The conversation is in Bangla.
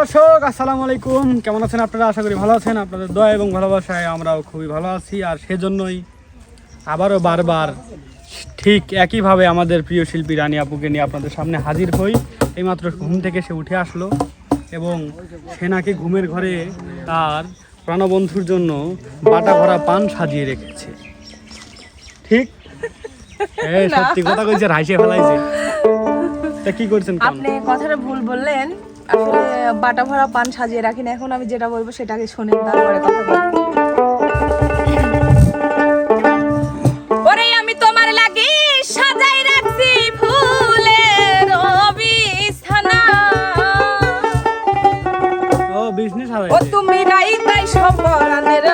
দর্শক আসসালামু আলাইকুম। কেমন আছেন আপনারা? আশা করি ভালো আছেন। আপনাদের দয়া এবং ভালোবাসায় আমরাও খুবই ভালো আছি। আর সেজন্যই আবারও বারবার ঠিক একইভাবে আমাদের প্রিয় শিল্পী রানী আপুকে নিয়ে আপনাদের সামনে হাজির হই। এইমাত্র ঘুম থেকে সে উঠে আসলো এবং সে নাকি ঘুমের ঘরে তার প্রাণবন্ধুর জন্য বাটা ভরা পান সাজিয়ে রেখেছে। ঠিক? সত্যি কথা কইছে হাসি ফেলাইছে। তা কি করছেন? আপনি কথাটা ভুল বললেন। আসলে বাটা ভরা পান সাজিয়ে রাখি না। এখন আমি যেটা বলব সেটাকে শোনেন তারপরে কথা বলব। আমি তোমার লাগি সাজাই রাখছি ফুলের বিছানা ও বিজনেস ও হারাইছে তুমি রাই তাই সব পরাণের